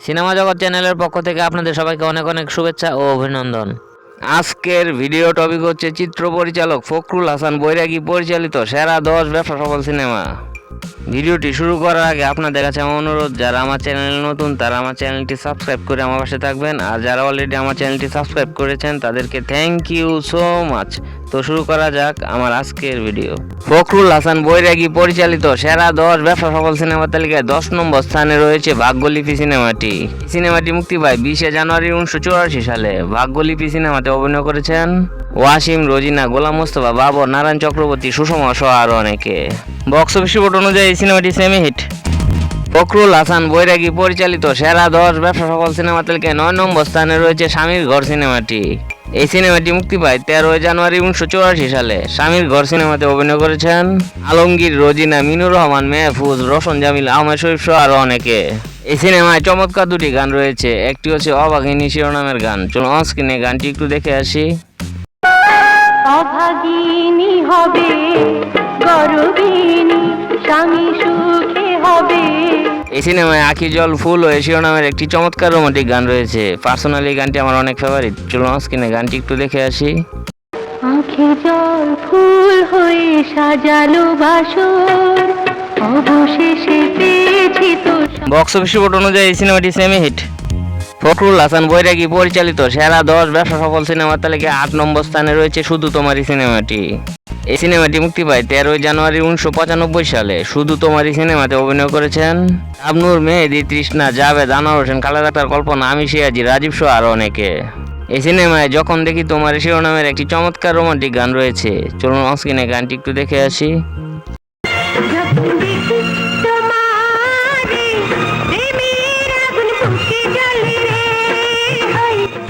Cinema জগৎ চ্যানেলের পক্ষ থেকে আপনাদের সবাইকে অনেক অনেক শুভেচ্ছা ও অভিনন্দন। আজকের ভিডিও টপিক হচ্ছে চিত্র পরিচালক ফখরুল হাসান বৈরাগী পরিচালিত সেরা দশ ব্যবসা সফল সিনেমা। ভিডিওটি শুরু করার আগে আপনাদের কাছে আমার অনুরোধ, যারা আমার চ্যানেলে নতুন, তারা আমার চ্যানেলটি সাবস্ক্রাইব করে আমার পাশে থাকবেন। আর যারা অলরেডি আমার চ্যানেলটি সাবস্ক্রাইব করেছেন, তাদেরকে থ্যাংক ইউ সো মাচ তো শুরু করা যাক আমার আজকের ভিডিও ফখরুল হাসান বৈরাগী পরিচালিত সেরা দশ ব্যবসা সফল সিনেমা তালিকায় দশ নম্বর স্থানে রয়েছে ভাগ্যলিপি সিনেমাটি। সিনেমাটি মুক্তি পায় বিশে জানুয়ারি উনিশশো চুরাশি সালে। ভাগ্যলিপি সিনেমাতে অভিনয় করেছেন ওয়াসিম, রোজিনা, গোলাম মোস্তফা, বাবর, নারায়ণ চক্রবর্তী, সুষমা, সহ আরও অনেকে। বক্স অফিস রিপোর্ট অনুযায়ী সিনেমাটি সেমি হিট ফখরুল হাসান, বৈরাগী, পরিচালিত সেরা দশ ব্যবসা সফল সিনেমা তালিকায় নয় নম্বর স্থানে রয়েছে স্বামীর ঘর সিনেমাটি। এই সিনেমাটি মুক্তি পায় তেরোই জানুয়ারি উনিশশো চৌরাশি সালে। স্বামীর ঘর সিনেমাতে অভিনয় করেছেন আলমগীর, রোজিনা, মিনুর রহমান, মেহফুজ, রোশন, জামিল, আহমেদ শরীফ সহ আরও অনেকে। এই সিনেমায় চমৎকার দুটি গান রয়েছে। একটি হচ্ছে অবাঘিনী শিরোনামের গান। চলুন অনস্ক্রিনে গানটি একটু দেখে আসি। অভাগিনী হবে গর্বিনী স্বামী সুখে হবে। এই সিনেমায় আখি জল ফুল ও এশিও নামের একটি চমৎকার রোমান্টিক গান রয়েছে। পার্সোনালি গানটি আমার অনেক ফেভারিট চলুন স্ক্রিনে গানটি একটু দেখে আসি। আঁখে জল ফুল হয়ে সাজালো বাসর অবশেষে পেয়েছি তো বক্স অফিস রিপোর্ট অনুযায়ী এই সিনেমাটি সেমি হিট ফখরুল হাসান বৈরাগী পরিচালিত সেরা দশ ব্যবসা সফল সিনেমার তালিকায় আট নম্বর স্থানে রয়েছে শুধু তোমারই সিনেমাটি। এই সিনেমাটি মুক্তি পায় তেরোই জানুয়ারি উনিশশো পঁচানব্বই সালে। শুধু তোমারই সিনেমাতে অভিনয় করেছেন আবনুর মেহেদি, তৃষ্ণা, জাভেদ, আনোয়ার হোসেন কালাকাটার কল্পনা, আমি সিয়াজি রাজীব সহ আরও অনেকে। এই সিনেমায় যখন দেখি তোমার শিরোনামের একটি চমৎকার রোমান্টিক গান রয়েছে, চলুন অস্ক্রিনে গানটি একটু দেখে আসি।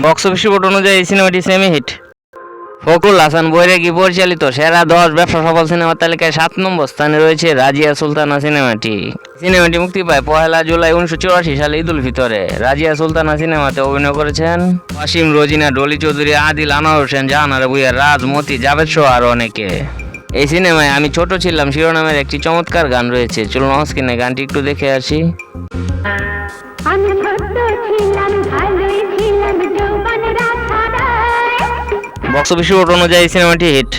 বক্স অফিস রিপোর্ট অনুযায়ী এই সিনেমাটি সেমি হিট ফখরুল হাসান বৈরাগী পরিচালিত সেরা দশ ব্যবসা সফল সিনেমার তালিকায় সাত নম্বর স্থানে রয়েছে রাজিয়া সুলতানা সিনেমাটি সিনেমাটি মুক্তি পায় পহেলা জুলাই উনিশশো চুরাশি সালে ঈদুল ফিতরে। রাজিয়া সুলতানা সিনেমাতে অভিনয় করেছেন ওয়াসিম, রোজিনা, ডলি চৌধুরী, আদিল, আনোয়ার হোসেন, জাহানার রাজ, মতি, জাভেদ সহ আরও অনেকে। এই সিনেমায় আমি ছোট ছিলাম, শিরোনামের একটি চমৎকার গান রয়েছে। চলুন অস্ক্রিনে গানটি একটু দেখে আসি। আমি ছোট্ট ছিলাম, ভালোই বক্স অফিস রিপোর্ট অনুযায়ী সিনেমাটি হিট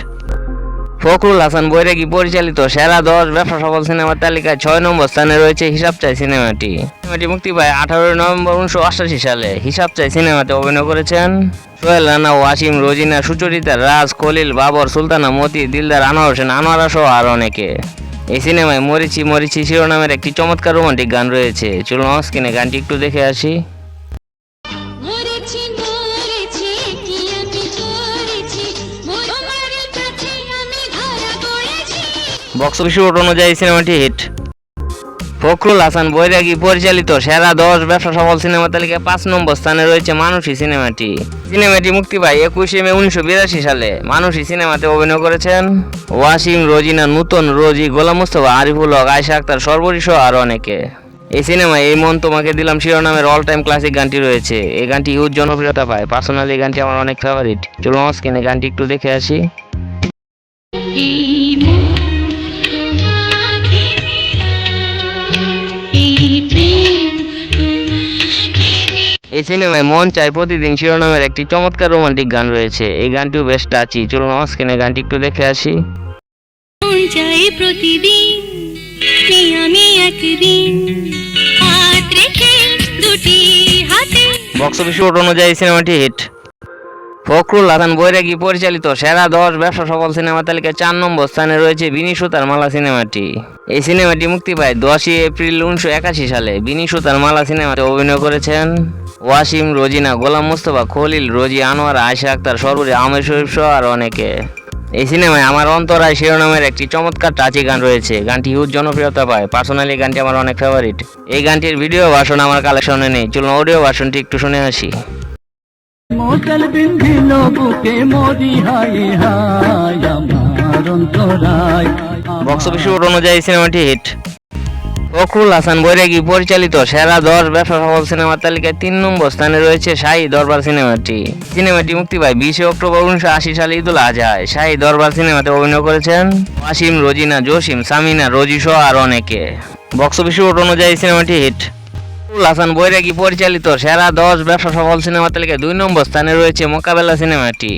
ফখরুল হাসান বৈরাগী পরিচালিত সেরা দশ ব্যবসা সফল সিনেমার তালিকায় ছয় নম্বর স্থানে রয়েছে হিসাব চাই সিনেমাটি সিনেমাটি মুক্তি পায় আঠারোই নভেম্বর উনিশশো অষ্টাশি সালে। হিসাব চাই সিনেমাতে অভিনয় করেছেন সোহেল রানা, ওয়াসিম, রোজিনা, সুচরিতা, রাজ, খলিল, বাবর, সুলতানা, মতি, দিলদার, আনোয়ার হোসেন, আনোয়ারা সহ আরও অনেকে। এই সিনেমায় মরিচি মরিচি শিরোনামের একটি চমৎকার রোমান্টিক গান রয়েছে। চলুন অস্ক্রিনে গানটি একটু দেখে আসি। বক্স অফিস রিপোর্ট অনুযায়ী সিনেমাটি হিট ফখরুল হাসান বৈরাগী পরিচালিত সেরা দশ ব্যবসা সফল সিনেমা তালিকায় পাঁচ নম্বর স্থানে রয়েছে মানুষী সিনেমাটি সিনেমাটি মুক্তি পায় একুশে মে উনিশশো বিরাশি সালে। মানুষী সিনেমাতে অভিনয় করেছেন ওয়াসিম, রোজিনা, নূতন, রোজি, গোলাম মুস্তফা, আরিফুল হক আয়সা আক্তার, সর্বরী সহ আরও অনেকে। এই সিনেমায় এই মন তোমাকে দিলাম শিরোনামের অল টাইম ক্লাসিক গানটি রয়েছে। এই গানটি ইউজ জনপ্রিয়তা পায়। পার্সোনালি গানটি আমার অনেক ফেভারিট চলুন স্ক্রিনে গানটি একটু দেখে আসি। সিনেমায় মন চায় প্রতিদিন শিরোনামের একটি চমৎকার রোমান্টিক গান রয়েছে। এই গানটিও বেশ টাচি। চলুন আমার স্ক্রিনে গানটি একটু দেখে আসি। মন চাই প্রতিদিন আমি একদিন। হাত রেখে দুটি হাতে। বক্স অফিস অনুযায়ী সিনেমাটি হিট ফখরুল হাসান বৈরাগী পরিচালিত সেরা দশ ব্যবসা সফল সিনেমা তালিকায় চার নম্বর স্থানে রয়েছে বিনি সুতার মালা সিনেমাটি। এই সিনেমাটি মুক্তি পায় দশই এপ্রিল উনিশশো একাশি সালে। বিনি সুতার মালা সিনেমাতে অভিনয় করেছেন ওয়াসিম রোজিনা গোলাম মুস্তফা খলিল রোজি আনোয়ার আয়সা আক্তার সর্বরি আহমেদ শরীফ সহ আর অনেকে। এই সিনেমায় আমার অন্তরায় শিরোনামের একটি চমৎকার টাচি গান রয়েছে। গানটি হিউজ জনপ্রিয়তা পায়। পার্সোনালি গানটি আমার অনেক ফেভারিট এই গানটির ভিডিও ভার্সন আমার কালেকশনে নেই। চলুন অডিও ভার্সনটি একটু শুনে আসি। মোচল বিন্ধিল বুকে মরি হাই হাই আমার অন্তরায়। বক্স অফিস অনুযায়ী সিনেমাটি হিট ফখরুল হাসান বৈরাগী পরিচালিত সেরা দশ ব্যবসা সফল সিনেমার তালিকায় তিন নম্বর স্থানে রয়েছে শাহী দরবার সিনেমাটি। সিনেমাটি মুক্তি পায় বিশে অক্টোবর উনিশশো আশি সালে ঈদুল আজহায়। শাহী দরবার সিনেমাতে অভিনয় করেছেন ওয়াসিম, রোজিনা, জসিম, সামিনা, রোজি সহ আর অনেকে। বক্স অফিস অনুযায়ী সিনেমাটি হিট। হাসান বৈরাগী পরিচালিত সেরা দশ ব্যবসা সফল সিনেমা তালিকায় দুই নম্বর স্থানে রয়েছে মোকাবেলা সিনেমাটি।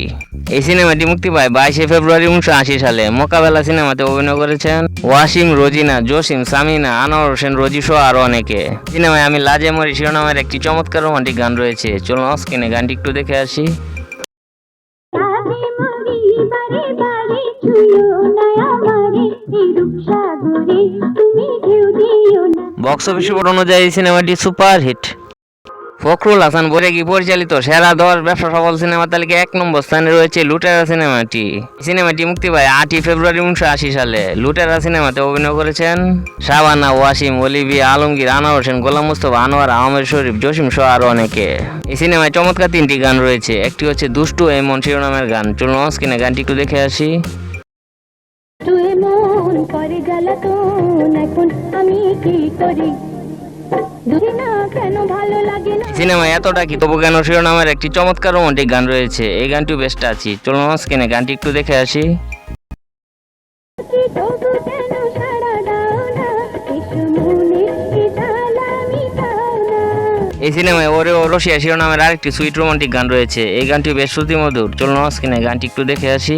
এই সিনেমাটি মুক্তি পায় বাইশে ফেব্রুয়ারি উনিশশো আশি সালে। মোকাবেলা সিনেমাতে অভিনয় করেছেন ওয়াসিম, রোজিনা, জসিম, সামিনা, আনোয়ার হোসেন, রোজি সহ আরও অনেকে। সিনেমায় আমি লাজে মরি শিরোনামের একটি চমৎকার রোমান্টিক গান রয়েছে। চলুন স্ক্রিনে গানটি একটু দেখে আসি। রাধে বক্স অফিস অনুযায়ী সিনেমাটি সুপার হিট ফখরুল হাসান বৈরাগী পরিচালিত সেরা দশ ব্যবসা সফল সিনেমা তালিকায় এক নম্বর স্থানে রয়েছে লুটেরা সিনেমাটি সিনেমাটি মুক্তি পায় আটই ফেব্রুয়ারি উনিশশো আশি সালে। লুটেরা সিনেমাতে অভিনয় করেছেন শাবানা, ওয়াসিম, অলিভিয়া আলমগীর, আনোয়ার হোসেন, গোলাম মুস্তফা, আনোয়ার, আহমেদ শরীফ, জসিম সহ আরও অনেকে। এই সিনেমায় চমৎকার তিনটি গান রয়েছে। একটি হচ্ছে দুষ্টু এমন শিরোনামের গান। চলুন স্ক্রিনে গানটি একটু দেখে আসি। করে জ্বালাতন এখন আমি কি করি? সিনেমায় এতটা কি? তবু কেন শিরোনামের একটি চমৎকার রোমান্টিক গান রয়েছে। এই গানটিও বেস্ট আছি। চলুন স্ক্রিনে গানটি একটু দেখে আসি। এই সিনেমায় ওরে ও রশিয়া শিরোনামের আরেকটি সুইট রোমান্টিক গান রয়েছে। এই গানটি বেশ শ্রুতি মধুর চলুন স্ক্রিনে গানটি একটু দেখে আসি।